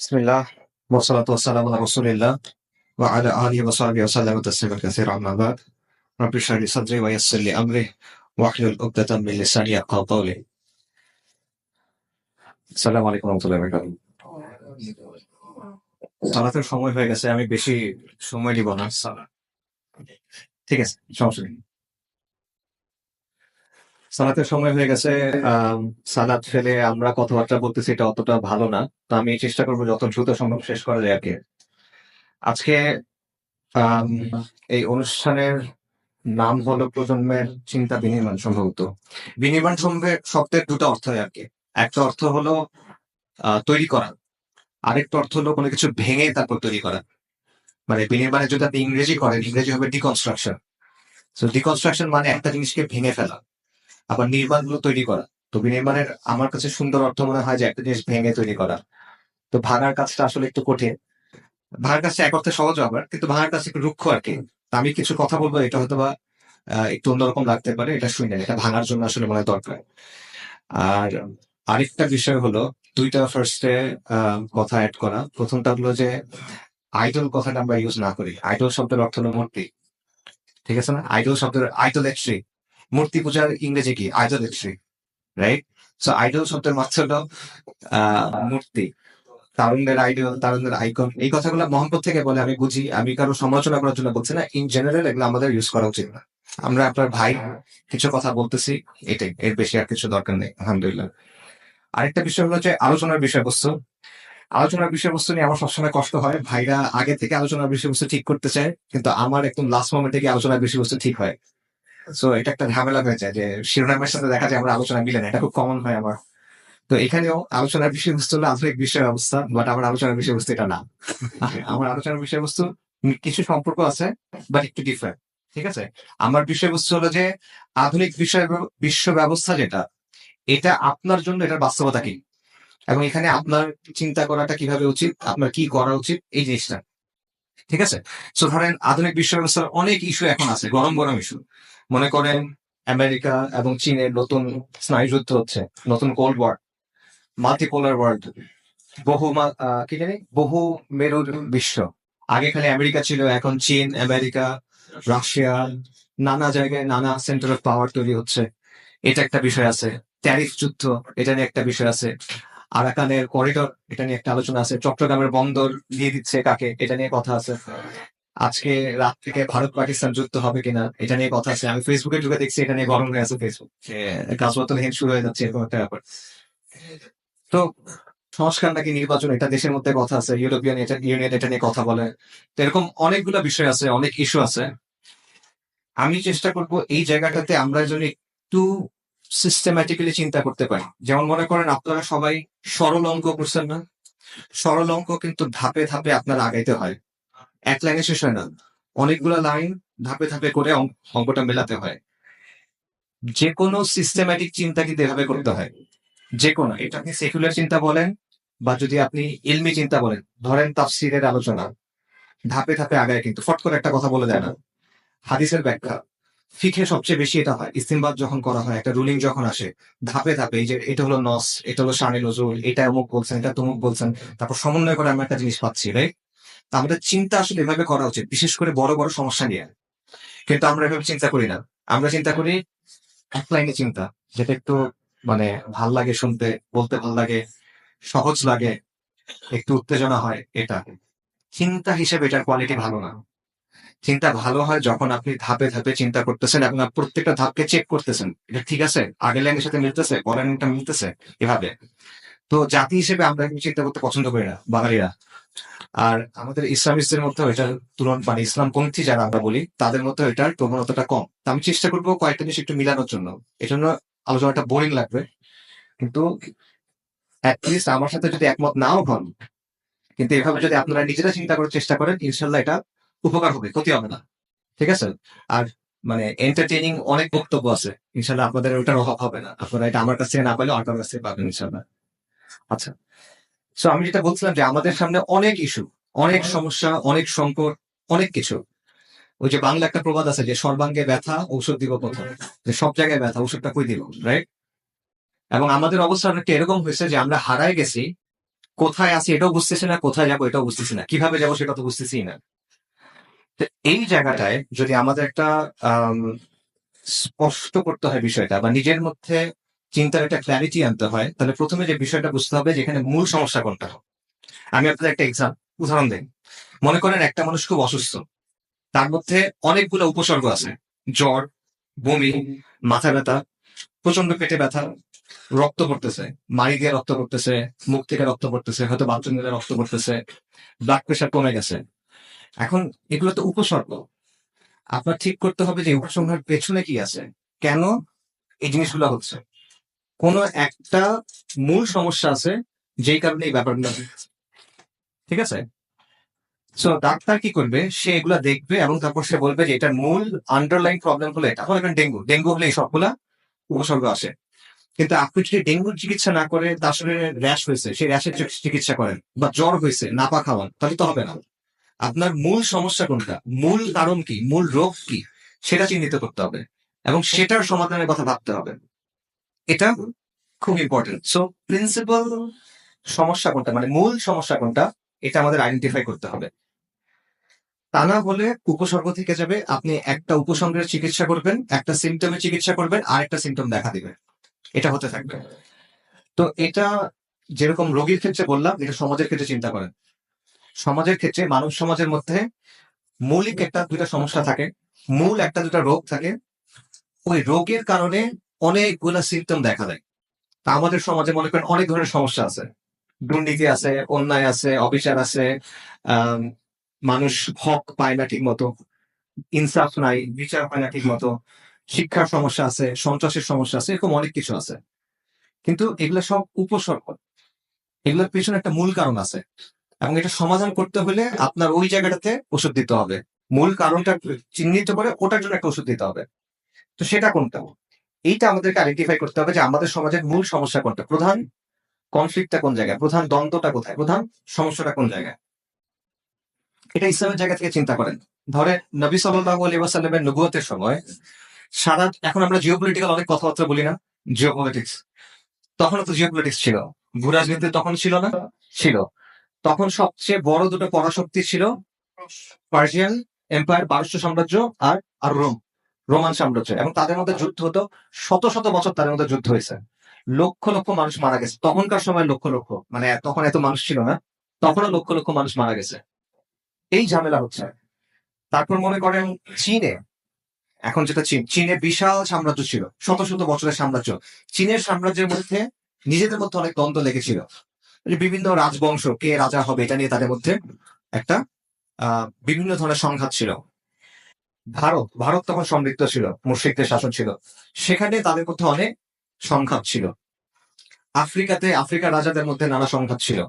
بسم الله والصلاة والسلام على رسول الله وعلى آله وصحبه وسلم تسليما كثيرا أما بعد رب اشرح لي صدري ويسر لي أمري واحلل عقدة من لساني يفقهوا قولي السلام عليكم ورحمة الله وبركاته সালাতের সময় হয়ে গেছে আমি বেশি সময় নিব না সালাত ঠিক আছে সমস্যা নেই সালাতের সময় হয়ে গেছে সালাত ফেলে আমরা কথাবার্তা বলতেছি, এটা অতটা ভালো না। তো আমি চেষ্টা করব যত দ্রুত সম্ভব শেষ করা যায় আর কি। আজকে এই অনুষ্ঠানের নাম হলো প্রজন্মের চিন্তা বিনির্মাণ সম্ভবত। বিনির্মাণ সম্ভব শব্দের দুটো অর্থ হয় আর কি। একটা অর্থ হলো তৈরি করা। আরেকটা অর্থ হলো কোনো কিছু ভেঙে তারপর তৈরি করা। মানে বিনির্মাণে যদি আপনি ইংরেজি করেন, ইংরেজি হবে ডিকনস্ট্রাকশন তো ডিকনস্ট্রাকশন মানে একটা জিনিসকে ভেঙে ফেলা। আবার নির্মাণগুলো তৈরি করা। তো বিনির্মাণের আমার কাছে সুন্দর অর্থ মনে হয় যে একটা জিনিস ভেঙে তৈরি করা। তো ভাঙার কাজটা আসলে একটু কঠিন। ভাঙার কাজটা এক অর্থে সহজ আবার, কিন্তু ভাঙার কাজ একটু রুক্ষ আর কি। আমি কিছু কথা বলব, এটা হয়তো বা একটু অন্যরকম লাগতে পারে, এটা শুনে। এটা ভাঙার জন্য আসলে মনে দরকার। আর আরেকটা বিষয় হলো, দুইটা ফার্স্টে কথা অ্যাড করা। প্রথমটা হলো যে আইডল কথাটা আমরা ইউজ না করি। আইডল শব্দের অর্থ হলো মূর্তি ঠিক আছে না? আইডল শব্দের আইডল মূর্তি পূজার ইংরেজি কি? আইডোলেট্রি রাইট সো আইডল শব্দের মাত্র আহ, মূর্তি। তারুণদের আইডল তারুণদের আইকন এই কথাগুলো মোহাম্মদ থেকে বলে আমি বুঝি আমি কারও সমালোচনা করার জন্য বলছি না। ইন জেনারেল এগুলো আমাদের ইউজ করা উচিত না। আমরা আপনার ভাই কিছু কথা বলতেছি এটাই এর বেশি আর কিছু দরকার নেই আলহামদুলিল্লাহ। আরেকটা বিষয় হলো যে আলোচনার বিষয়বস্তু। আলোচনার বিষয়বস্তু নিয়ে আমার সবসময় কষ্ট হয় ভাইরা আগে থেকে আলোচনার বিষয়বস্তু ঠিক করতে চায় কিন্তু আমার একদম লাস্ট মোমেন্টে গিয়ে আলোচনার বিষয়বস্তু ঠিক হয়। সো এটা একটা ঝামেলা হয়ে যায় যে শিরোনামের সাথে দেখা যায় আমরা আলোচনা মিলে না, এটা খুব কমন হয় আমার। তো এখানেও আলোচনার বিষয়বস্তু হলো আধুনিক বিষয় ব্যবস্থা বাট আমার আলোচনার বিষয়বস্তু এটা না। আমার আলোচনার বিষয়বস্তু কিছু সম্পর্ক আছে বাট একটু ডিফারেন্ট ঠিক আছে? আমার বিষয়বস্তু হলো যে আধুনিক বিষয় বিশ্ব ব্যবস্থা যেটা, এটা আপনার জন্য এটার বাস্তবতা কি? এবং এখানে আপনার চিন্তা করাটা কীভাবে উচিত, আপনার কি করা উচিত, এই জিনিসটা, ঠিক আছে? সো ধরেন আধুনিক বিশ্ব ব্যবস্থার অনেক ইস্যু এখন আছে, গরম গরম ইস্যু মনে করেন আমেরিকা এবং চীনের নতুন স্নায়ুযুদ্ধ হচ্ছে, নতুন কোল্ড ওয়ার মাল্টিপোলার ওয়ার্ল্ড বহু কি জানি? বহু মেরুর বিশ্ব। আগে খালি আমেরিকা ছিল, এখন চীন, আমেরিকা, রাশিয়া, নানা জায়গায় নানা সেন্টার অফ পাওয়ার তৈরি হচ্ছে। এটা একটা বিষয় আছে। ট্যারিফ যুদ্ধ, এটা নিয়ে একটা বিষয় আছে। আরাকানের করিডর এটা নিয়ে একটা আলোচনা আছে। চট্টগ্রামের বন্দর দিয়ে দিচ্ছে কাকে, এটা নিয়ে কথা আছে। আজকে রাত থেকে ভারত পাকিস্তান যুদ্ধ হবে কিনা, এটা নিয়ে কথা আছে। আমি ফেসবুকে ঢুকে দেখছি, এটা নিয়ে গরম হয়ে আছে ফেসবুক যে গাছবতল হিন শুরু হয়ে যাচ্ছে, এরকম একটা ব্যাপার। তো সংস্কার নাকি নির্বাচন? এটা দেশের মধ্যে কথা আছে ইউরোপিয়ান ইউনিয়ন এটা নিয়ে কথা বলে। তো এরকম অনেকগুলো বিষয় আছে, অনেক ইস্যু আছে। আমি চেষ্টা করব এই জায়গাটাতে আমরা যদি একটু সিস্টেম্যাটিক্যালি চিন্তা করতে পারি। যেমন মনে করেন, আপনারা সবাই সরল অঙ্ক করছেন না? সরল অঙ্ক কিন্তু ধাপে ধাপে আপনার আগাইতে হয়। এক লাইনে শেষ হয় না। অনেকগুলো লাইন ধাপে ধাপে করে অঙ্ক- অঙ্কটা মেলাতে হয়। যে কোনো সিস্টেম্যাটিক চিন্তা কিন্তু এভাবে করতে হয় যে কোনো এটা আপনি সেকুলার চিন্তা বলেন বা যদি আপনি ইলমি চিন্তা বলেন, ধরেন তাফসিরের আলোচনা, ধাপে ধাপে আগায় কিন্তু, ফট করে একটা কথা বলে দেয় না। হাদিসের ব্যাখ্যা ফিখে সবচেয়ে বেশি এটা হয়, ইস্তিমবাদ যখন করা হয়, একটা রুলিং যখন আসে, ধাপে ধাপে এই যে এটা হলো নস, এটা হলো শানে নজরুল, এটা অমুক বলছেন, এটা তমুক বলছেন, তারপর সমন্বয় করে আমরা একটা জিনিস পাচ্ছি রাইট আমাদের চিন্তা আসলে এভাবে করা উচিত, বিশেষ করে বড় বড় সমস্যা নিয়ে। কিন্তু আমরা এভাবে চিন্তা করি না। আমরা চিন্তা করি এক লাইনে চিন্তা, যেটা একটু মানে ভালো লাগে শুনতে, বলতে ভালো লাগে, সহজ লাগে, একটু উত্তেজনা হয়, এটা। চিন্তা হিসেবে এটার কোয়ালিটি ভালো না। চিন্তা ভালো হয় যখন আপনি ধাপে ধাপে চিন্তা করতেছেন এবং প্রত্যেকটা ধাপকে চেক করতেছেন। এটা ঠিক আছে? আগের লাইনের সাথে মিলতেছে? পরের লাইনটা মিলতেছে? এভাবে। তো জাতি হিসেবে আমরা চিন্তা করতে পছন্দ করি না, বাঙালিরা। আর আমাদের ইসলামিস্টদের মধ্যে এটার তুলন মানে ইসলামপন্থী যারা আমরা বলি, তাদের মধ্যে এটার প্রবণতাটা কম। আমি চেষ্টা করব কয়েকটা জিনিস একটু মিলানোর জন্য। এজন্য আলোচনাটা বোরিং লাগবে। কিন্তু অ্যাটলিস্ট আমার সাথে যদি একমত নাও হন, কিন্তু এভাবে যদি আপনারা নিজেরা চিন্তা করার চেষ্টা করেন ইনশাল্লাহ এটা উপকার হবে, ক্ষতি হবে না। ঠিক আছে? আর মানে এন্টারটেইনিং অনেক বক্তব্য আছে। ইনশাল্লাহ আপনাদের ওটার অভাব হবে না। আপনারা এটা আমার কাছ না পেলে কাছ থেকে পাবেন ইনশাল্লাহ আচ্ছা। সো আমি যেটা বলছিলাম যে আমাদের সামনে অনেক ইস্যু অনেক সমস্যা অনেক সংকট অনেক কিছু। ওই যে বাংলা একটা প্রবাদ আছে যে সর্বাঙ্গে ব্যথা ঔষধ দিব কোথাও যে সব জায়গায় ব্যথা ওষুধটা কই দিব রাইট এবং আমাদের অবস্থা অনেকটা এরকম হয়েছে যে আমরা হারায় গেছি কোথায় আছি এটাও বুঝতেছি না কোথায় যাব এটাও বুঝতেছি না কীভাবে যাব সেটা তো বুঝতেছি না। তো এই জায়গাটায় যদি আমাদের একটা স্পষ্ট করতে হয় বিষয়টা বা নিজের মধ্যে চিন্তার একটা ক্ল্যারিটি আনতে হয়, তাহলে প্রথমে যে বিষয়টা বুঝতে হবে যেখানে মূল সমস্যা কোনটা। আমি আপনাদের একটা এক্সাম উদাহরণ দিই। মনে করেন একটা মানুষ খুব অসুস্থ। তার মধ্যে অনেকগুলো উপসর্গ আছে। জ্বর, বমি, মাথা ব্যথা প্রচণ্ড পেটে ব্যথা, রক্ত পড়তেছে, মাড়ি দিয়ে রক্ত পড়তেছে, মুখ থেকে রক্ত পড়তেছে, হয়তো বাথরুম দিয়ে রক্ত পড়তেছে ব্লাড প্রেশার কমে গেছে। এখন এগুলো তো উপসর্গ। আপনার ঠিক করতে হবে যে উপসংহার পেছনে কি আছে। কেন এই জিনিসগুলো হচ্ছে? কোন একটা মূল সমস্যা আছে যেই কারণে এই ব্যাপারগুলো ঠিক আছে? সো ডাক্তার কি করবে? সে এগুলা দেখবে এবং তারপর সে বলবে যে, এটার মূল আন্ডারলাইন প্রবলেম হলো এটা। এখন ডেঙ্গু। ডেঙ্গু হলে এই সবগুলা উপসর্গ আসে। কিন্তু আপনি যদি ডেঙ্গুর চিকিৎসা না করে, তার শরীরে র্যাশ হয়েছে। সেই র্যাশের চিকিৎসা করেন বা জ্বর হয়েছে, নাপা খাওয়ান, তাহলে তো হবে না। আপনার মূল সমস্যা কোনটা? মূল কারণ কি? মূল রোগ কি? সেটা চিহ্নিত করতে হবে এবং সেটার সমাধানের কথা ভাবতে হবে। এটা খুব ইম্পর্টেন্ট সো প্রিন্সিপাল সমস্যা কোনটা? মানে মূল সমস্যা কোনটা? এটা আমাদের আইডেন্টিফাই করতে হবে। তা না হলে উপসর্গ থেকে যাবে, আপনি একটা উপসর্গের চিকিৎসা করবেন, একটা সিমটমের চিকিৎসা করবেন আর একটা সিমটম দেখা দিবে। এটা হতে থাকবে। তো এটা যেরকম রোগীর ক্ষেত্রে বললাম, এটা সমাজের ক্ষেত্রে চিন্তা করেন। সমাজের ক্ষেত্রে মানব সমাজের মধ্যে মৌলিক একটা দুইটা সমস্যা থাকে, মূল একটা দুটা রোগ থাকে। ওই রোগের কারণে অনেকগুলা সিমটম দেখা দেয়। তা আমাদের সমাজে মনে করেন অনেক ধরনের সমস্যা আছে। দুর্নীতি আছে, অন্যায় আছে, অবিচার আছে মানুষ হক পায় না ঠিক মতো ইনসাফ নাই, বিচার পায় না ঠিক মতো শিক্ষার সমস্যা আছে, সন্ত্রাসের সমস্যা আছে, এরকম অনেক কিছু আছে। কিন্তু এগুলো সব উপসর্গ। এগুলোর পেছনে একটা মূল কারণ আছে। এবং এটা সমাধান করতে হলে আপনার ওই জায়গাটাতে ওষুধ দিতে হবে। মূল কারণটা চিহ্নিত করে ওটার জন্য একটা ওষুধ দিতে হবে। তো সেটা কোনটা? এইটা আমাদেরকে আইডেন্টিফাই করতে হবে যে আমাদের সমাজের মূল সমস্যা কোনটা? প্রধান কনফ্লিক্টটা কোন জায়গায়? প্রধান দ্বন্দ্বটা কোথায়? প্রধান সমস্যাটা কোন জায়গায়? এটা ইসলামের জায়গা থেকে চিন্তা করেন। ধরে নবী সাল্লাল্লাহু আলাইহি ওয়াসাল্লামের নবুয়তের সময় সারা এখন আমরা জিওপলিটিক্যাল অনেক কথাবার্তা বলি না জিওপলিটিক্স তখনও তো জিওপলিটিক্স ছিল। ভূরাজনীতি তখন ছিল না? ছিল। তখন সবচেয়ে বড় দুটো পরাশক্তি ছিল পার্সিয়ান এম্পায়ার পারস্য সাম্রাজ্য আর আর রোম। রোমান সাম্রাজ্য এবং তাদের মধ্যে যুদ্ধ হতো, শত শত বছর তাদের মধ্যে যুদ্ধ হয়েছে। লক্ষ লক্ষ মানুষ মারা গেছে। তখনকার সময় লক্ষ লক্ষ মানে তখন এত মানুষ ছিল না, তখনও লক্ষ লক্ষ মানুষ মারা গেছে। এই ঝামেলা হচ্ছে। তারপর মনে করেন চীনে, এখন যেটা চীন, চীনে বিশাল সাম্রাজ্য ছিল, শত শত বছরের সাম্রাজ্য। চীনের সাম্রাজ্যের মধ্যে নিজেদের মধ্যে অনেক দ্বন্দ্ব লেগেছিল। বিভিন্ন রাজবংশ, কে রাজা হবে এটা নিয়ে তাদের মধ্যে একটা বিভিন্ন ধরনের সংঘাত ছিল। ভারত ভারত তখন সমৃদ্ধ ছিল মুর্শিকদের শাসন ছিল। সেখানে তাদের মধ্যে অনেক সংঘাত ছিল। আফ্রিকাতে আফ্রিকার রাজাদের মধ্যে নানা সংঘাত ছিল।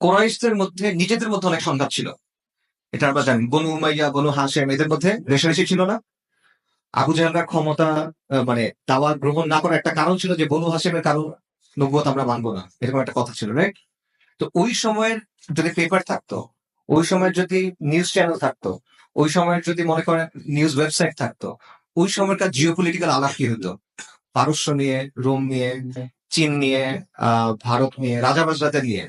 কোরাইশদের মধ্যে নিজেদের মধ্যে অনেক সংঘাত ছিল। এটা আমরা জানি। বনু উমাইয়া, বনু হাসেম এদের মধ্যে রেশারেশি ছিল না। আবু জাহালরা ক্ষমতা মানে দাওয়া গ্রহণ না করার একটা কারণ ছিল যে বনু হাসেমের কারণ নব্বত আমরা মানবো না। এরকম একটা কথা ছিল রাইট তো ওই সময়ের যদি পেপার থাকতো, ওই সময়ের যদি নিউজ চ্যানেল থাকতো ওই সময়ের যদি মনে করেন নিউজ ওয়েবসাইট থাকতো, ওই সময়কার জিওপলিটিক্যাল আলাপ কি হতো? পারস্য নিয়ে, রোম নিয়ে, চীন নিয়ে ভারত নিয়ে রাজাবাজরাদের নিয়ে,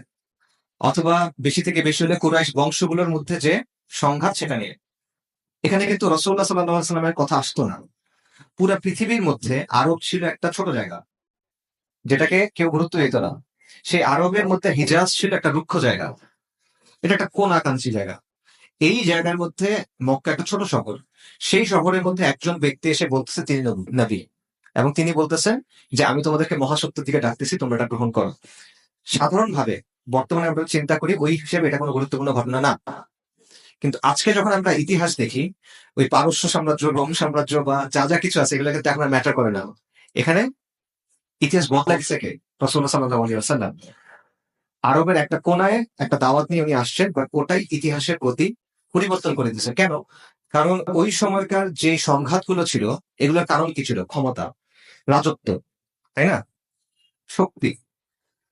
অথবা বেশি থেকে বেশি হলে কুরাইশ বংশগুলোর মধ্যে যে সংঘাত সেটা নিয়ে। এখানে কিন্তু সাল্লাহ সাল্লামের কথা আসতো না। পুরা পৃথিবীর মধ্যে আরব ছিল একটা ছোট জায়গা, যেটাকে কেউ গুরুত্ব দিত না। সেই আরবের মধ্যে হিজাজ ছিল একটা রুক্ষ জায়গা। এটা একটা কোন আকাঙ্ক্ষী জায়গা? এই জায়গার মধ্যে মক্কা একটা ছোট শহর। সেই শহরের মধ্যে একজন ব্যক্তি এসে বলতেছে তিনি নবী- এবং তিনি বলতেছেন যে, আমি তোমাদেরকে মহাসত্যের দিকে ডাকতেছি, তোমরা এটা গ্রহণ করো। সাধারণভাবে বর্তমানে আমরা চিন্তা করি ওই হিসেবে এটা কোনো গুরুত্বপূর্ণ ঘটনা না। কিন্তু আজকে যখন আমরা ইতিহাস দেখি, ওই পারস্য সাম্রাজ্য, রোম সাম্রাজ্য বা যা যা কিছু আছে, এগুলো কিন্তু এখন ম্যাটার করে না। এখানে ইতিহাস বদলা গেছে কে? রসুল্লাহ সাল্লাহ আলী আসাল্লাম আরবের একটা কোনায় একটা দাওয়াত নিয়ে উনি আসছেন বা ওটাই ইতিহাসের প্রতি পরিবর্তন করে দিয়েছে। কেন? কারণ ওই সময়কার যে সংঘাতগুলো ছিল, এগুলোর কারণ কি ছিল? ক্ষমতা, রাজত্ব, তাই না? শক্তি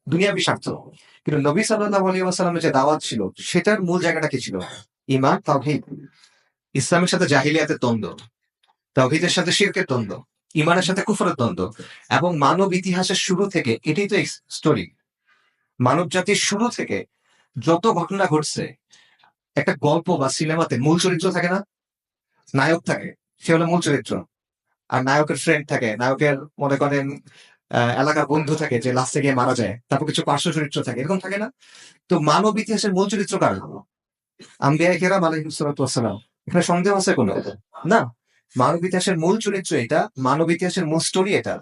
দুনিয়াবি স্বার্থ কিন্তু নবী সাল্লাহ যে দাওয়াত ছিল, সেটার মূল জায়গাটা কি ছিল? ইমান তাওহিদ। ইসলামের সাথে জাহিলিয়াতের দ্বন্দ্ব, তাওহিদের সাথে শিরকের দ্বন্দ্ব ইমানের সাথে কুফরের দ্বন্দ্ব এবং মানব ইতিহাসের শুরু থেকে, এটাই তো স্টোরি মানব জাতির শুরু থেকে যত ঘটনা ঘটছে একটা গল্প বা সিনেমাতে মূল চরিত্র থাকে না? নায়ক থাকে, সে হলো মূল চরিত্র। আর নায়কের ফ্রেন্ড থাকে, নায়কের মনে করেন এলাকার বন্ধু থাকে যে লাস্টে গিয়ে মারা যায়, তারপর কিছু পার্শ্ব চরিত্র থাকে, এরকম থাকে না? তো মানব ইতিহাসের মূল চরিত্র কার? আম্বিয়া কেরাম আলহিমসালাম এখানে সন্দেহ আছে কোনো? না। মানব ইতিহাসের মূল চরিত্র এটা, মানব ইতিহাসের মূল স্টোরি এটা।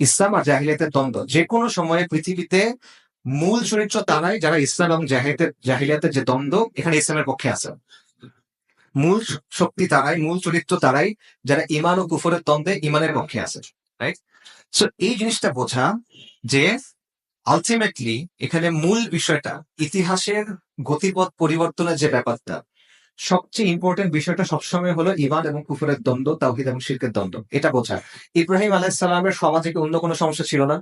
ইসলাম আর জাহিলিয়াতের দ্বন্দ্ব যে কোনো সময়ে পৃথিবীতে মূল চরিত্র তারাই যারা ইসলাম এবং জাহিলিয়াতের জাহিলিয়াতের যে দ্বন্দ্ব, এখানে ইসলামের পক্ষে আছে। মূল শক্তি তারাই, মূল চরিত্র তারাই যারা ইমান ও কুফরের দ্বন্দ্বে ইমানের পক্ষে আছে রাইট সো এই জিনিসটা বোঝা যে আলটিমেটলি এখানে মূল বিষয়টা, ইতিহাসের গতিপথ পরিবর্তনের যে ব্যাপারটা, সবচেয়ে ইম্পর্টেন্ট বিষয়টা সবসময় হলো ইমান এবং কুফরের দ্বন্দ্ব, তাওহিদ এবং শিরকের দ্বন্দ্ব। এটা বোঝা। ইব্রাহিম আলাইসাল্লামের সমাজে অন্য কোনো সমস্যা ছিল না।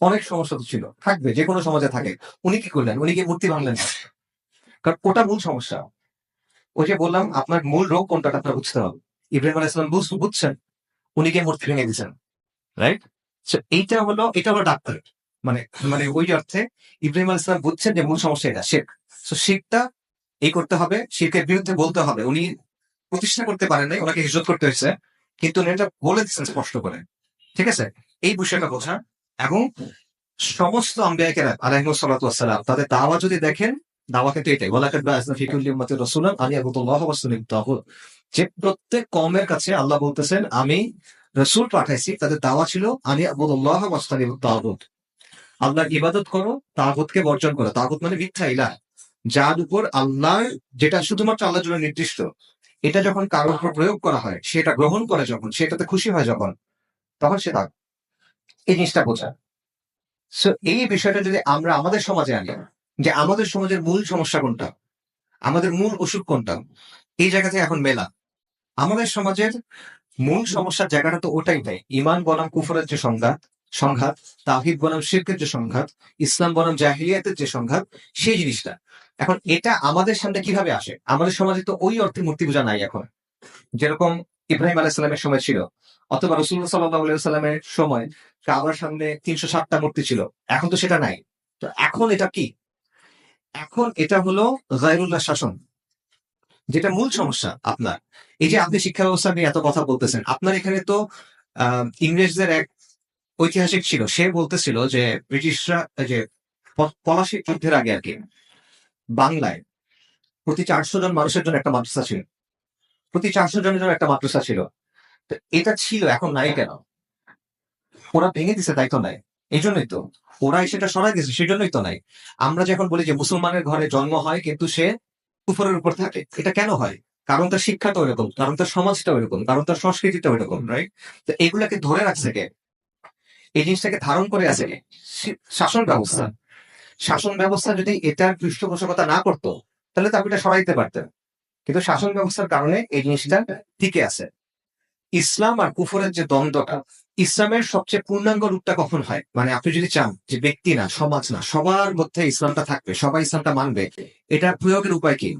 অনেক সমস্যা তো ছিল। থাকবে যে কোনো সমাজে থাকে। উনি কি করলেন? উনি কি মূর্তি ভাঙলেন কারণ ওটা মূল সমস্যা। ওই যে বললাম, আপনার মূল রোগ কোনটা আপনার বুঝতে হবে। ইব্রাহিম আলাইসাল্লাম বুঝ- বুঝছেন, উনি গিয়ে মূর্তি ভেঙে দিয়েছেন। রাইট এইটা হলো, এটা হলো ডাক্তার মানে মানে ওই অর্থে ইব্রাহিম আলাইসাল্লাম বুঝছেন যে মূল সমস্যা এটা শেখ তো শিখটা এই করতে হবে শিখের বিরুদ্ধে বলতে হবে। উনি প্রতিষ্ঠা করতে পারেন নাই, ওনাকে হিজত করতে হয়েছে। কিন্তু উনি এটা বলে দিচ্ছেন স্পষ্ট করে। ঠিক আছে? এই বিষয়টা বোঝা। এবং সমস্ত আম্বিয়াকেরা আলহিমসাল্লাম তাদের দাওয়া যদি দেখেন দাওয়া কিন্তু এটাই ওলাকাত বা ওয়াসুলিম তাগুত। যে প্রত্যেক কমের কাছে আল্লাহ বলতেছেন, আমি রসুল পাঠাইছি, তাদের দাওয়া ছিল আনি আবুদুল্লাহ ওয়াসতানিব তাগুত। আল্লাহর ইবাদত করো, তাগুতকে বর্জন করো। তাগুত মানে মিথ্যা ইলাহ। যার উপর আল্লাহ, যেটা শুধুমাত্র আল্লাহর জন্য নির্দিষ্ট, এটা যখন কারোর উপর প্রয়োগ করা হয়, সেটা গ্রহণ করে যখন, সেটাতে খুশি হয় যখন, তখন সে তাগ এই জিনিসটা বোঝা। সো এই বিষয়টা যদি আমরা আমাদের সমাজে আনি, যে আমাদের সমাজের মূল সমস্যা কোনটা? আমাদের মূল অসুখ কোনটা? এই জায়গা থেকে এখন মেলা। আমাদের সমাজের মূল সমস্যার জায়গাটা তো ওটাই নাই ইমান বনাম কুফরের যে সংঘাত সংঘাত তাহিদ বনাম শিরকের যে সংঘাত, ইসলাম বনাম জাহিলিয়াতের যে সংঘাত, সেই জিনিসটা। এখন এটা আমাদের সামনে কীভাবে আসে? আমাদের সমাজে তো ওই অর্থে মূর্তি পূজা নাই এখন। যেরকম ইব্রাহিম আলাইসাল্লামের সময় ছিল অথবা রসুল্লাহ সাল্লাহ সাল্লামের সময় কাবার সামনে তিনশো ষাটটা মূর্তি ছিল। এখন তো সেটা নাই। তো এখন এটা কি? এখন এটা হলো গায়রুল্লাহ শাসন, যেটা মূল সমস্যা আপনার। এই যে আপনি শিক্ষা ব্যবস্থা নিয়ে এত কথা বলতেছেন, আপনার এখানে তো ইংরেজদের এক ঐতিহাসিক ছিল। সে বলতেছিল যে ব্রিটিশরা যে পলাশি যুদ্ধের আগে আর কি, বাংলায় প্রতি চারশো জন মানুষের জন্য একটা মাদ্রাসা ছিল। প্রতি চারশো জনের জন্য একটা মাদ্রাসা ছিল। এটা ছিল, এখন নাই কেন? ওরা ভেঙে দিছে, তাই তো নাই। এই জন্যই তো। ওরা সেটা সরাই দিয়েছে সেই জন্যই তো নাই। আমরা যখন বলি যে মুসলমানের ঘরে জন্ম হয়, কিন্তু সে কুফরের উপর থাকে, এটা কেন হয়? কারণ তার শিক্ষাটা ওইরকম কারণ তার সমাজটা ওইরকম কারণ তার সংস্কৃতিটা ওইরকম রাইট তো এগুলাকে ধরে রাখছে কে? এই জিনিসটাকে ধারণ করে আছে কে? শাসন ব্যবস্থা। শাসন ব্যবস্থা যদি এটার পৃষ্ঠপোষকতা না করতো, তাহলে তো আপনি এটা সরাই দিতে পারতেন। কিন্তু শাসন ব্যবস্থার কারণে এই জিনিসটা টিকে আছে। ইসলাম আর কুফরের যে দ্বন্দ্বটা, ইসলামের সবচেয়ে পূর্ণাঙ্গ রূপটা কখন হয়? মানে আপনি যদি চান যে ব্যক্তি না, সমাজ না, সবার মধ্যে ইসলামটা থাকবে, সবাই ইসলামটা মানবে এটা প্রয়োগের উপায় কি?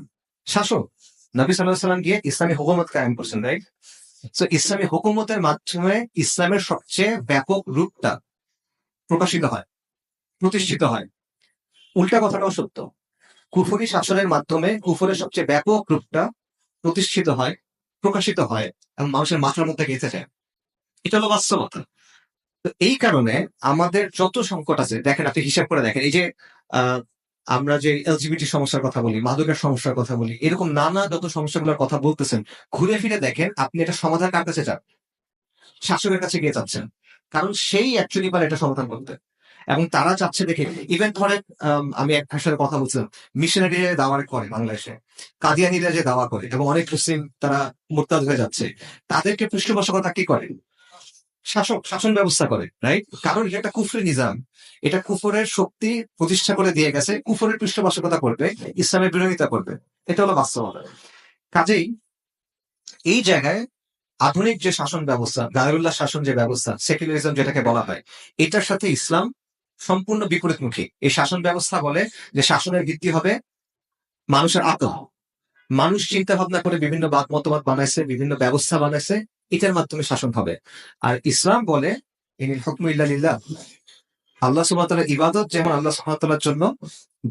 শাসক, নবী সাল্লাহ সাল্লাম গিয়ে ইসলামী হুকুমত কায়েম করছেন রাইট তো ইসলামী হুকুমতের মাধ্যমে ইসলামের সবচেয়ে ব্যাপক রূপটা প্রকাশিত হয়, প্রতিষ্ঠিত হয়। উল্টা কথাটাও সত্য। কুফরি শাসনের মাধ্যমে কুফরের সবচেয়ে ব্যাপক রূপটা প্রতিষ্ঠিত হয়। প্রকাশিত হয় এবং মানুষের মাথার মধ্যে গেঁথে যায়। এটা হলো বাস্তবতা। তো এই কারণে আমাদের যত সংকট আছে, দেখেন আপনি হিসাব করে দেখেন, এই যে আমরা যে এলজিবিটি সমস্যার কথা বলি, মাদকের সমস্যার কথা বলি, এরকম নানা যত সমস্যাগুলোর কথা বলতেছেন, ঘুরে ফিরে দেখেন, আপনি এটা সমাধান কার কাছে চান? শাসকের কাছে গিয়ে চাচ্ছেন। কারণ সেই অ্যাকচুয়ালি পারে এটা সমাধান করতে। এবং তারা চাচ্ছে দেখে ইভেন ধরেন আম, একটার সাথে কথা বলছিলাম মিশনারি দাওয়ার করে বাংলাদেশে কাদিয়ানিরা যে দাওয়া করে এবং অনেক মুসলিম তারা মোরতাদ হয়ে যাচ্ছে তাদেরকে পৃষ্ঠপোষকতা কি করে? শাসক শাসন ব্যবস্থা করে রাইট কারণ এটা একটা কুফরি নিজাম এটা কুফরের শক্তি প্রতিষ্ঠা করে দিয়ে গেছে কুফরের পৃষ্ঠপোষকতা করবে ইসলামের বিরোধিতা করবে এটা হলো বাস্তবতা। কাজেই এই জায়গায় আধুনিক যে শাসন ব্যবস্থা গায়রুল্লাহ শাসন যে ব্যবস্থা সেকুলারিজম যেটাকে বলা হয় এটার সাথে ইসলাম সম্পূর্ণ বিপরীতমুখী। এই শাসন ব্যবস্থা বলে যে শাসনের ভিত্তি হবে মানুষের আতহ মানুষ চিন্তা ভাবনা করে বিভিন্ন বাদ মতবাদ বানাইছে, বিভিন্ন ব্যবস্থা বানাইছে, এটার মাধ্যমে শাসন হবে। আর ইসলাম বলে ইল্লা আল্লাহ সুবাহতাল্লাহ ইবাদত যেমন আল্লাহ সুবাহতাল্লাহর জন্য,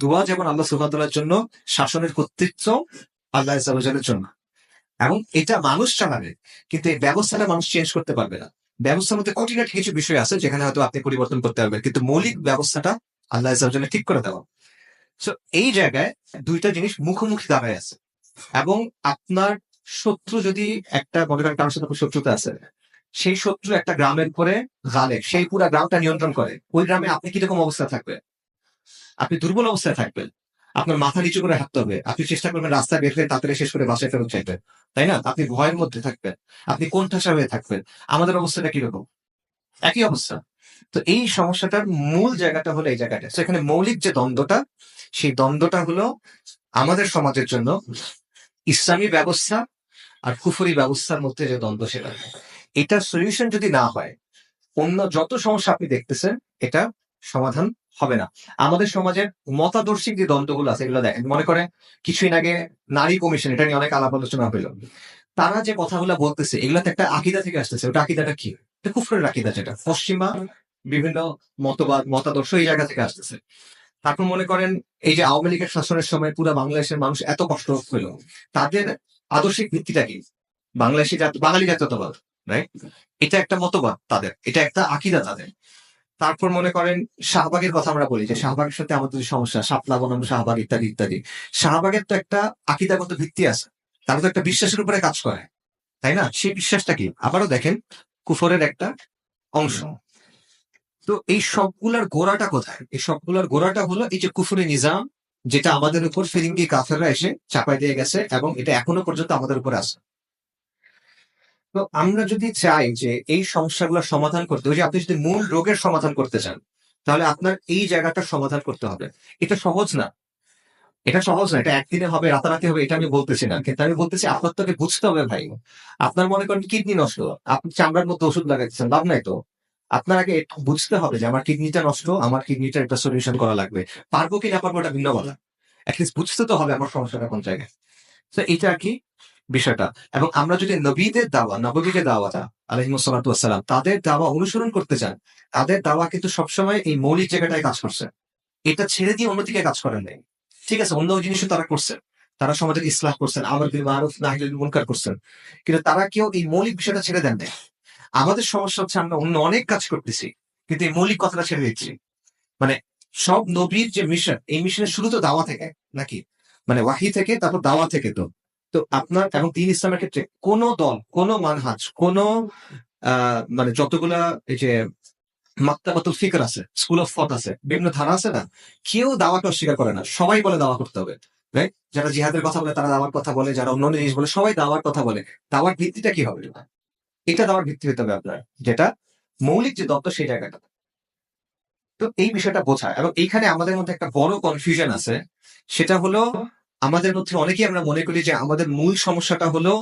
দোয়া যেমন আল্লাহ সুবাহতাল্লাহর জন্য, শাসনের কর্তৃত্ব আল্লাহ ইসাবের জন্য। এবং এটা মানুষ চালাবে, কিন্তু এই ব্যবস্থাটা মানুষ চেঞ্জ করতে পারবে না। ব্যবস্থার মধ্যে কঠিনাটি কিছু বিষয় আছে, যেখানে হয়তো আপনি পরিবর্তন করতে পারবেন। কিন্তু মৌলিক ব্যবস্থাটা আল্লাহ ইসাবের ঠিক করে দেওয়া। তো এই জায়গায় দুইটা জিনিস মুখোমুখি দাঁড়ায় আছে। এবং আপনার শত্রু যদি একটা, মনে করেন কারোর সাথে শত্রুতা আছে, সেই শত্রু একটা গ্রামের পরে গালে, সেই পুরা গ্রামটা নিয়ন্ত্রণ করে। ওই গ্রামে আপনি কীরকম অবস্থা থাকবে আপনি দুর্বল অবস্থায় থাকবেন। আপনার মাথা নিচু করে হাঁটতে হবে। আপনি চেষ্টা করবেন রাস্তায় বের হয়ে তাড়াতাড়ি শেষ করে বাসায় ফেরত চাইবেন তাই না? আপনি ভয়ের মধ্যে থাকবেন। আপনি কোন ঠাসা হয়ে থাকবেন। আমাদের অবস্থাটা কীরকম? একই অবস্থা। তো এই সমস্যাটার মূল জায়গাটা হলো এই জায়গাটা। এখানে মৌলিক যে দ্বন্দ্বটা, সেই দ্বন্দ্বটা হলো আমাদের সমাজের জন্য ইসলামী ব্যবস্থা আর কুফরি ব্যবস্থার মধ্যে যে দ্বন্দ্ব সেটা। এটার সলিউশন যদি না হয়, অন্য যত সমস্যা আপনি দেখতেছেন, এটা সমাধান হবে না। আমাদের সমাজের মতাদর্শিক যে দ্বন্দ্বগুলো আছে, এগুলো দেখেন, মনে করেন কিছুদিন আগে নারী কমিশন, এটা নিয়ে অনেক আলাপ আলোচনা হইল। তারা যে কথাগুলো বলতেছে এগুলাতে একটা আকিদা থেকে আসতেছে। ওটা আকিদাটা কি? এটা কুফরের আকিদা যেটা। পশ্চিমা বিভিন্ন মতবাদ, মতাদর্শ এই জায়গা থেকে আসতেছে। তারপর মনে করেন এই যে আওয়ামী লীগের শাসনের সময় পুরো বাংলাদেশের মানুষ এত কষ্ট হইল তাদের আদর্শিক ভিত্তিটা কি? বাংলাদেশি জাত, বাঙালি জাতীয়তাবাদ রাইট এটা একটা মতবাদ তাদের। এটা একটা আকিদা তাদের। তারপর মনে করেন শাহবাগের কথা আমরা বলি, যে শাহবাগের সাথে আমাদের সমস্যা সাপলা বনাম শাহবাগ ইত্যাদি ইত্যাদি। শাহবাগের তো একটা আকিদাগত ভিত্তি আছে। তারা তো একটা বিশ্বাসের উপরে কাজ করে, তাই না? সেই বিশ্বাসটা কি? আবারও দেখেন কুফরের একটা অংশ। তো এই সবগুলার গোড়াটা কোথায়? এই সবগুলার গোড়াটা হলো এই যে কুফরি নিজাম, যেটা আমাদের উপর ফিরিঙ্গি কাফেররা এসে চাপাই দিয়ে গেছে এবং এটা এখনও পর্যন্ত আমাদের উপর আছে। তো আমরা যদি চাই যে এই সমস্যাগুলো সমাধান করতে যে আপনি যদি মূল রোগের সমাধান করতে চান, তাহলে আপনার এই জায়গাটা সমাধান করতে হবে। এটা সহজ না। এটা সহজ না। এটা একদিনে হবে, রাতারাতি হবে, এটা আমি বলতেছি না। কিন্তু আমি বলতেছি আপনার তোকে বুঝতে হবে ভাই। আপনার মনে করেন কিডনি নষ্ট। আপনি চামড়ার মধ্যে ওষুধ লাগাচ্ছেন লাভ নাই তো। আপনার আগে একটু বুঝতে হবে যে আমার কিডনিটা নষ্ট, আমার কিডনিটা একটা সলিউশন করা লাগবে। পারব কি না পারব এটা ভিন্ন কথা। অ্যাটলিস্ট বুঝতে তো হবে আমার সমস্যাটা কোন জায়গায়। তো এটা কি বিষয়টা। এবং আমরা যদি নবীদের দাওয়া, নবীকে দাওয়াটা আলহিমসালাম তাদের দাওয়া অনুসরণ করতে চান তাদের দাওয়া কিন্তু সবসময় এই মৌলিক জায়গাটায় কাজ করছে। এটা ছেড়ে দিয়ে অন্যদিকে কাজ করেন নাই। ঠিক আছে, অন্য জিনিসও তারা করছেন তারা সমাজের ইসলাহ করছেন আমার মারুফ নাহিল মুনকার করছেন। কিন্তু তারা কেউ এই মৌলিক বিষয়টা ছেড়ে দেন নাই। আমাদের সমস্যা হচ্ছে আমরা অন্য অনেক কাজ করতেছি, কিন্তু এই মৌলিক কথাটা ছেড়ে দিচ্ছি। মানে সব নবীর যে মিশন এই মিশনের শুরু তো দাওয়া থেকে, নাকি? মানে ওয়াহি থেকে, তারপর দাওয়া থেকে তো। তো আপনার এবং দিন ইসলামের ক্ষেত্রে কোন দল, কোন মানহাজ, কোন মানে যতগুলা এই যে মাত্তাবাতুল ফিকর আছে স্কুল অফ থট আছে, বিভিন্ন ধারা আছে না, কেউ দাওয়াকে অস্বীকার করে না। সবাই বলে দাওয়া করতে হবে যারা জিহাদের কথা বলে, তারা দাওয়ার কথা বলে, যারা অন্য জিনিস বলে, সবাই দাওয়ার কথা বলে। দাওয়ার ভিত্তিটা কি হবে? এটা দেওয়ার ভিত্তি হতে হবে আপনার, যেটা মৌলিক যে দত্ত সেই জায়গাটা। তো এই বিষয়টা বোঝা, এবং এইখানে আমাদের মধ্যে একটা বড় কনফিউশন আছে, সেটা হলো আমাদের মধ্যে অনেকেই আমরা মনে করি যে আমাদের মূল সমস্যাটা হলো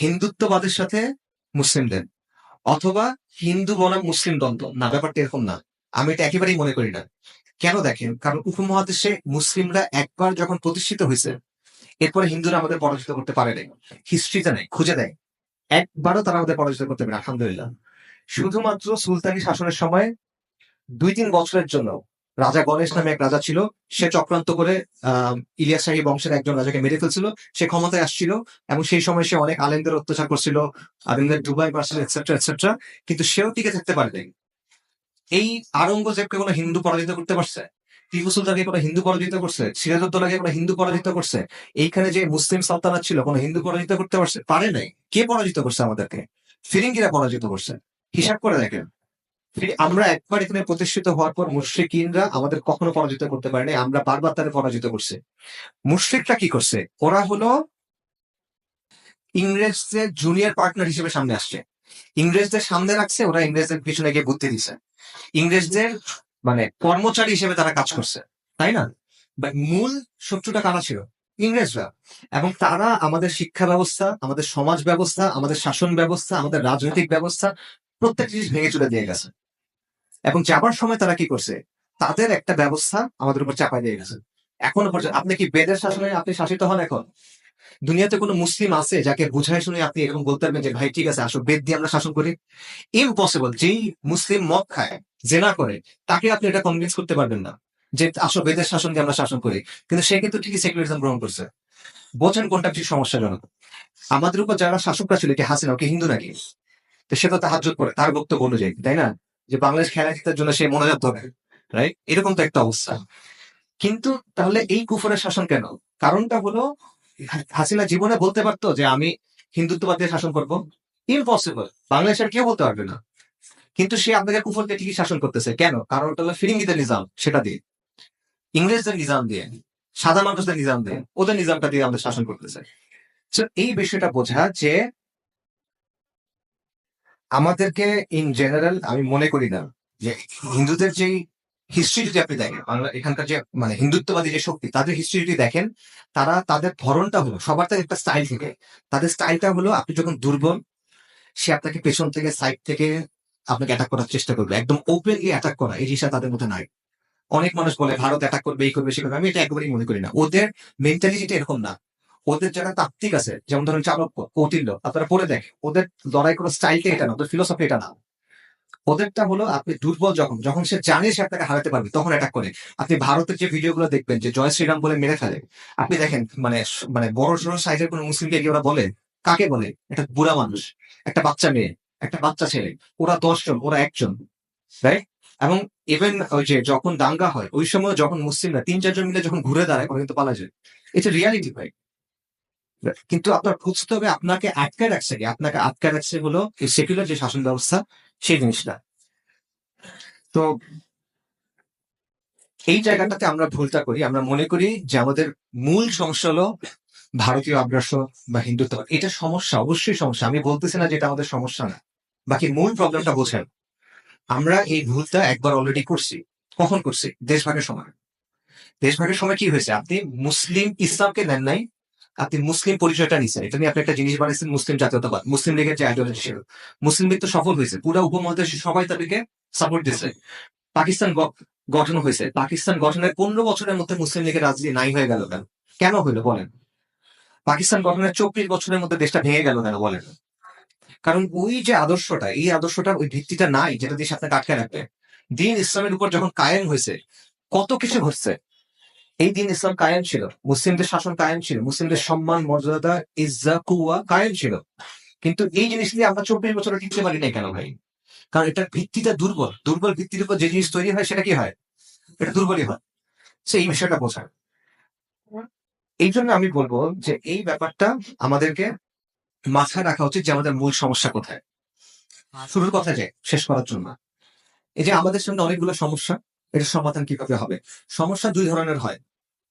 হিন্দুত্ববাদের সাথে মুসলিমদের, অথবা হিন্দু বনাম মুসলিম দ্বন্দ্ব। না, ব্যাপারটা এরকম না। আমি এটা একেবারেই মনে করি না। কেন দেখেন? কারণ উপমহাদেশে মুসলিমরা একবার যখন প্রতিষ্ঠিত হয়েছে, এরপরে হিন্দুরা আমাদের পরাজিত করতে পারে নাই। হিস্ট্রিতে নেই, খুঁজে দেয়। একবারও তারা আমাদের পরাজিত করতে পারে আলহামদুলিল্লাহ। শুধুমাত্র সুলতানি শাসনের সময় দুই তিন বছরের জন্য রাজা গণেশ নামে এক রাজা ছিল, সে চক্রান্ত করে, আহ, ইলিয়াস শাহী বংশের একজন রাজাকে মেরে ফেলছিল। সে ক্ষমতায় আসছিল এবং সেই সময় সে অনেক আলেমদের অত্যাচার করছিল, আলেমদের ডুবাই পারছিল এটসেট্রা এটসেট্রা কিন্তু সেও টিকে থাকতে পারে নাই। এই আরঙ্গজেবকে কোনো হিন্দু পরাজিত করতে পারছে? টিপু সুলতানকে কোনো হিন্দু পরাজিত করছে? সিরাজউদ্দৌলাকে কোনো হিন্দু পরাজিত করছে? এইখানে যে মুসলিম সালতানাত ছিল, কোনো হিন্দু পরাজিত করতে পারছে? পারে নাই। কে পরাজিত করছে আমাদেরকে? ফিরিঙ্গিরা পরাজিত করছে। হিসাব করে দেখেন। আমরা একবার এখানে প্রতিষ্ঠিত হওয়ার পর মুশ্রিকিনরা আমাদের কখনো পরাজিত করতে পারেনি আমরা বারবার তাদের পরাজিত করছে। মুশ্রিকরা কি করছে? ওরা হলো ইংরেজদের জুনিয়র পার্টনার হিসেবে সামনে আসছে। ইংরেজদের সামনে রাখছে, ওরা ইংরেজদের পিছনে গিয়ে বুদ্ধি দিছে। ইংরেজদের মানে কর্মচারী হিসেবে তারা কাজ করছে, তাই না? মূল শত্রুটা কারা ছিল? ইংরেজরা। এবং তারা আমাদের শিক্ষা ব্যবস্থা, আমাদের সমাজ ব্যবস্থা, আমাদের শাসন ব্যবস্থা, আমাদের রাজনৈতিক ব্যবস্থা প্রত্যেক জিনিস ভেঙে চলে দিয়ে গেছে। এবং যাবার সময় তারা কি করছে? তাদের একটা ব্যবস্থা আমাদের উপর চাপাই দিয়ে গেছে। এখনও পর্যন্ত আপনি কি বেদের শাসনে আপনি শাসিত হন এখন? দুনিয়াতে কোনো মুসলিম আছে যাকে বুঝাই শুনে আপনি এরকম বলতে পারবেন যে, ভাই, ঠিক আছে, আসো, বেদ দিয়ে আমরা শাসন করি ইম্পসিবল যেই মুসলিম মদ খায়, জেনা করে, তাকে আপনি এটা কনভিন্স করতে পারবেন না যে আসলে বেদের শাসন দিয়ে আমরা শাসন করি কিন্তু সে কিন্তু ঠিকই সেকুলারিজম গ্রহণ করছে। বোঝেন কোনটা বেশি সমস্যাজনক? আমাদের উপর যারা শাসকরা ছিল, কি হাসিনা, ওকে হিন্দু নাকি? তো সে তো তাহার করে তার বক্তব্য অনুযায়ী, তাই না? যে বাংলাদেশ খেলা জিতার জন্য সে মনোজাত হবে রাইট এরকম তো একটা অবস্থা। কিন্তু তাহলে এই কুফরের শাসন কেন? কারণটা হলো, হাসিনা জীবনে বলতে পারতো যে আমি হিন্দুত্ববাদ শাসন করব। ইম্পসিবল বাংলাদেশের কেউ বলতে পারবে না। কিন্তু সে আপনাকে কুফর দিয়ে ঠিকই শাসন করতেছে। কেন? কারণটা হলো ফিরিঙ্গিদের নিজাম, সেটা দিয়ে। ইংরেজদের নিজাম দিয়ে সাদা মানুষদের নিজাম দিয়ে, ওদের নিজামটা দিয়ে আমাদের শাসন করতেছে। তো এই বিষয়টা বোঝা যে আমাদেরকে ইন জেনারেল আমি মনে করি না যে হিন্দুদের যেই হিস্ট্রি যদি আপনি দেখেন, বাংলা এখানকার যে মানে হিন্দুত্ববাদী যে শক্তি, তাদের হিস্ট্রি যদি দেখেন, তারা তাদের ধরনটা হলো, সবার তাদের একটা স্টাইল থেকে। তাদের স্টাইলটা হলো আপনি যখন দুর্বল, সে আপনাকে পেছন থেকে সাইড থেকে আপনাকে অ্যাটাক করার চেষ্টা করবে। একদম ওপেনলি অ্যাটাক করা, এই জিনিসটা তাদের মধ্যে নাই। অনেক মানুষ বলে, ভারত অ্যাটাক করবে, এই করবে, সে করবে। আমি এটা একেবারেই মনে করি না। ওদের মেন্টালিটিটা এরকম না। ওদের যারা তাত্ত্বিক আছে, যেমন ধরুন চাণক্য কৌটিল্য, আপনারা পড়ে দেখ ওদের লড়াই করার স্টাইলটা এটা না, ওদের ফিলোসফি এটা না। ওদেরটা হলো আপনি দুর্বল যখন যখন সে জানে সে আপনাকে হারাতে পারবে, তখন অ্যাটাক করে। আপনি ভারতের যে ভিডিওগুলো দেখবেন, যে জয় শ্রীরাম বলে মেরে ফেলে, আপনি দেখেন মানে মানে বড় সড়ো সাইজের কোনো মুসলিমকে গিয়ে ওরা বলে? কাকে বলে? একটা বুড়া মানুষ, একটা বাচ্চা মেয়ে, একটা বাচ্চা ছেলে, ওরা দশজন ওরা একজন রাইট এবং ইভেন ওই যে যখন দাঙ্গা হয়, ওই সময় যখন মুসলিমরা তিন, চারজন মিলে যখন ঘুরে দাঁড়ায়, ওরা কিন্তু পালা যায়। এটা রিয়ালিটি ভাই। কিন্তু আপনার বুঝতে হবে আপনাকে আটকে রাখছে কি? আপনাকে আটকে রাখছে হলো সেকুলার যে শাসন ব্যবস্থা, সেই জিনিসটা। তো এই জায়গাটাতে আমরা ভুলটা করি। আমরা মনে করি যে আমাদের মূল সমস্যা হলো ভারতীয় আগ্রাসন বা হিন্দুত্ব এটা সমস্যা, অবশ্যই সমস্যা। আমি বলতেছি না যে এটা আমাদের সমস্যা না। বাকি মূল প্রবলেমটা বোঝেন। আমরা এই ভুলটা একবার অলরেডি করছি। কখন করছি? দেশভাগের সময়। দেশভাগের সময় কি হয়েছে? আপনি মুসলিম ইসলামকে নেন নাই আপনি মুসলিম পরিচয়টা নিচ্ছেন এটা নিয়ে আপনি একটা জিনিস বানিয়েছেন মুসলিম জাতীয়তাবাদ। মুসলিম লীগের যে আইডিওলজি ছিল মুসলিম লীগ তো সফল হয়েছে। পুরো উপমহাদেশে সবাই তাদেরকে সাপোর্ট দিচ্ছে পাকিস্তান গঠন হয়েছে। পাকিস্তান গঠনের পনেরো বছরের মধ্যে মুসলিম লীগের রাজনীতি নাই হয়ে গেল কেন? কেন হইল বলেন? পাকিস্তান গঠনের চব্বিশ বছরের মধ্যে দেশটা ভেঙে গেল কেন বলেন? কারণ ওই যে আদর্শটা, এই আদর্শটার ওই ভিত্তিটা নাই যেটা দেশ আপনাকে আটকে রাখবে দিন ইসলামের উপর যখন কায়েম হয়েছে, কত কিছু ঘটছে। এই দিন ইসলাম কায়েম ছিল। মুসলিমদের শাসন কায়েম ছিল। মুসলিমদের সম্মান মর্যাদা ইজ্জা কুয়া কায়েম ছিল। কিন্তু এই জিনিস নিয়ে আমরা চব্বিশ বছর টিকতে পারি না কেন ভাই? কারণ এটার ভিত্তিটা দুর্বল। দুর্বল ভিত্তির উপর যে জিনিস তৈরি হয় সেটা কি হয়? এটা দুর্বলই হয়। সে এই বিষয়টা বোঝায়। এই জন্য আমি বলব যে এই ব্যাপারটা আমাদেরকে মাথায় রাখা উচিত যে আমাদের মূল সমস্যা কোথায়? শুরুর কথা যে শেষ করার জন্য। এই যে আমাদের সামনে অনেকগুলো সমস্যা। এটার সমাধান কীভাবে হবে? সমস্যা দুই ধরনের হয়।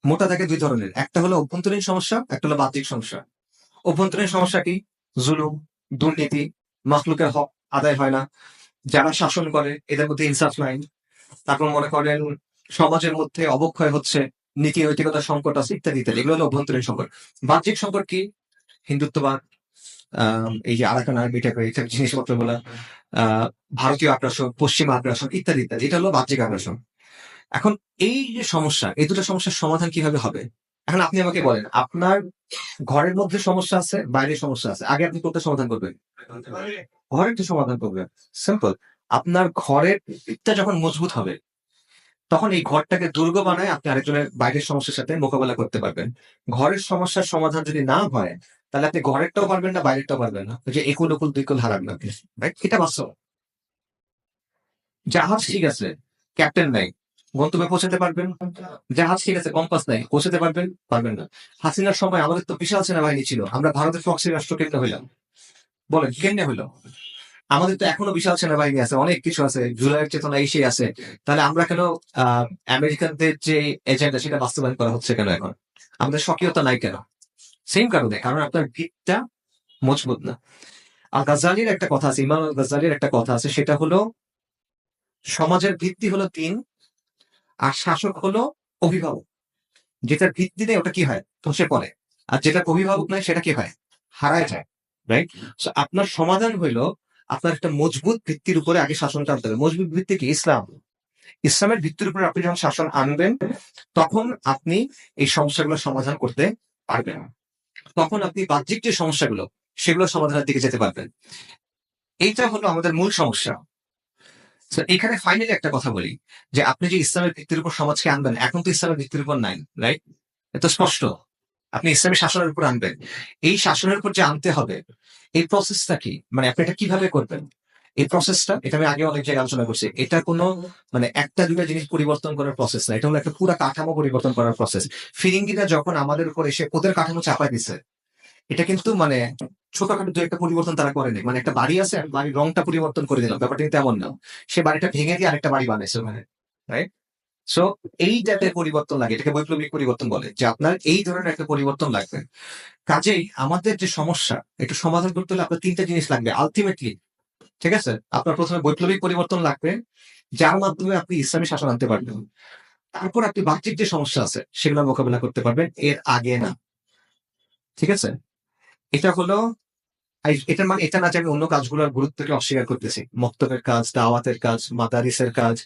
মোটা থাকে দুই ধরনের। একটা হলো অভ্যন্তরীণ সমস্যা, একটা হলো বাহ্যিক সমস্যা। অভ্যন্তরীণ সমস্যা কি? জুলুম, দুর্নীতি, মাখলুকের হক আদায় হয় না। যারা শাসন করে, এদের মধ্যে ইনসাফ নাই। তারপর মনে করেন, সমাজের মধ্যে অবক্ষয় হচ্ছে, নীতি, নৈতিকতা সংকট আছে ইত্যাদি ইত্যাদি। এগুলো হলো অভ্যন্তরীণ সংকট। বাহ্যিক সংকট কি? হিন্দুত্ববাদ এই যে আরাকান আর্মি টাইপের এইসব জিনিসপত্রগুলা ভারতীয় আগ্রাসন, পশ্চিমা আগ্রাসন ইত্যাদি ইত্যাদি। এটা হলো বাহ্যিক আগ্রাসন। এখন এই যে সমস্যা, এই দুটো সমস্যার সমাধান কীভাবে হবে? এখন আপনি আমাকে বলেন, আপনার ঘরের মধ্যে সমস্যা আছে বাইরে সমস্যা আছে? আগে আপনি কোনটা সমাধান করবেন? ঘরের তো সমাধান করবেন। সিম্পল আপনার ঘরের ভিতটা যখন মজবুত হবে, তখন এই ঘরটাকে দুর্গ বানায় আপনি আরেকজনের বাইরের সমস্যার সাথে মোকাবেলা করতে পারবেন। ঘরের সমস্যার সমাধান যদি না হয়, তাহলে আপনি ঘরেরটাও পারবেন না, বাইরেরটাও পারবেন না। যে একুল একুল দুই কুল হারাবেন আপনি এটা বাস্তব। জাহাজ ঠিক আছে ক্যাপ্টেন নাই। গন্তব্যে পৌঁছাতে পারবেন। জাহাজ ঠিক আছে, কম্পাস নাই, পৌঁছাতে পারবেন পারবেন না। হাসিনার সময় আমাদের তো বিশাল সেনাবাহিনী ছিল, আমরা ভারতের ফক্সি রাষ্ট্র কেন্দ্র হইলাম। বলেন, কেমনে হইল? আমাদের তো এখনও বিশাল সেনাবাহিনী আছে, অনেক কিছু আছে, জুলাইয়ের চেতনা এসে আছে। তাহলে আমরা কেন আমেরিকানদের যে এজেন্ডা, সেটা বাস্তবায়ন করা হচ্ছে কেন এখন? আমাদের স্বকীয়তা নাই কেন? সেম কারণে, কারণ আপনার ভিতটা মজবুত না। আর গাজালির একটা কথা আছে, ইমাম গাজালির একটা কথা আছে, সেটা হলো, সমাজের ভিত্তি হলো তিন আর শাসক হলো অভিভাবক। যেটার ভিত্তি নেই ওটা কি হয়? ধসে পড়ে আর যেটা অভিভাবক নয়, সেটা কি হয়? হারায় যায় রাইট আপনার সমাধান হইল আপনার একটা মজবুত ভিত্তির উপরে আগে শাসনটা আনতে হবে। মজবুত ভিত্তি কি? ইসলাম। ইসলামের ভিত্তির উপরে আপনি যখন শাসন আনবেন, তখন আপনি এই সমস্যাগুলো সমাধান করতে পারবেন। তখন আপনি বাহ্যিক যে সমস্যাগুলো, সেগুলো সমাধানের দিকে যেতে পারবেন। এইটা হলো আমাদের মূল সমস্যা। এখানে ফাইনালি একটা কথা বলি, যে আপনি যে ইসলামের ভিত্তির উপর সমাজকে আনবেন, এখন তো ইসলামের ভিত্তির উপর নাই রাইট এটা স্পষ্ট। আপনি ইসলামী শাসনের উপর আনবেন। এই শাসনের উপর যে আনতে হবে, এই প্রসেসটা কি? মানে আপনি এটা কীভাবে করবেন? এই প্রসেসটা এটা আমি আগে অনেক জায়গায় আলোচনা করছি, এটা কোনো মানে একটা দুটা জিনিস পরিবর্তন করার প্রসেস না, এটা হলো একটা পুরো কাঠামো পরিবর্তন করার প্রসেস ফিরিঙ্গিরা যখন আমাদের উপর এসে ওদের কাঠামো চাপাই দিছে, এটা কিন্তু মানে ছোটখাটো দু একটা পরিবর্তন তারা করেনি মানে একটা বাড়ি আছে, আর বাড়ির রংটা পরিবর্তন করে দিলাম, ব্যাপারটা কিন্তু এমন না। সে বাড়িটা ভেঙে দিয়ে আরেকটা বাড়ি বানাইছে ওখানে রাইট সো এই টাইপের পরিবর্তন লাগে, এটাকে বৈপ্লবিক পরিবর্তন বলে, যে আপনার এই ধরনের একটা পরিবর্তন লাগবে। কাজেই আমাদের যে সমস্যা, একটু সমাধান করতে হলে আপনার তিনটা জিনিস লাগবে। আলটিমেটলি ঠিক আছে? আপনার প্রথমে বৈপ্লবিক পরিবর্তন লাগবে, যার মাধ্যমে আপনি ইসলামী শাসন আনতে পারবেন। তারপর আপনি বাহ্যিক যে সমস্যা আছে, সেগুলো মোকাবিলা করতে পারবেন, এর আগে না। ঠিক আছে? এটা হলো এটার মানে এটা না যে আমি অন্য কাজগুলোর গুরুত্বকে অস্বীকার করতেছি। মক্তবের কাজ, দাওয়াতের কাজ, মাদারিসের কাজ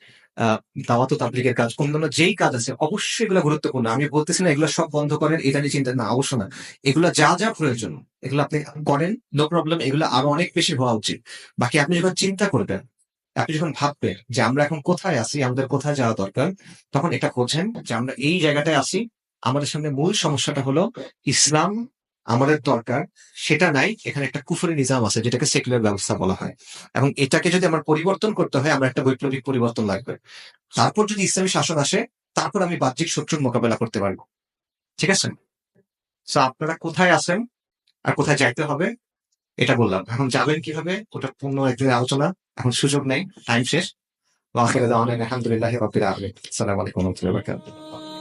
দাওয়াত তাবলিগের কাজ, অন্যান্য যেই কাজ আছে, অবশ্যই এগুলো গুরুত্বপূর্ণ। আমি বলতেছি না এগুলো সব বন্ধ করেন, এটা নিয়ে চিন্তা না, অবশ্য না। এগুলো যা যা প্রয়োজন, এগুলো আপনি করেন নো প্রবলেম এগুলো আরও অনেক বেশি হওয়া উচিত। বাকি আপনি যখন চিন্তা করবেন, আপনি যখন ভাববেন যে আমরা এখন কোথায় আছি, আমাদের কোথায় যাওয়া দরকার, তখন এটা খোঁজেন যে আমরা এই জায়গাটায় আছি, আমাদের সামনে মূল সমস্যাটা হলো ইসলাম আমাদের দরকার, সেটা নাই, এখানে একটা কুফরি নিজাম আছে, যেটাকে সেকুলার ব্যবস্থা বলা হয়। এবং এটাকে যদি আমার পরিবর্তন করতে হয়, আমার একটা বৈপ্লবিক পরিবর্তন লাগবে। তারপর যদি ইসলামী শাসন আসে, তারপর আমি বাহ্যিক শত্রুর মোকাবেলা করতে পারব। ঠিক আছে? তো আপনারা কোথায় আছেন আর কোথায় যাইতে হবে, এটা বললাম। এখন যাবেন কীভাবে, ওটা পূর্ণ একদিনের আলোচনা, এখন সুযোগ নেই টাইম শেষ। আলহামদুলিল্লাহ রবিল আলমিন। আসসালামু আলাইকুম ওয়া রাহমাতুল্লাহি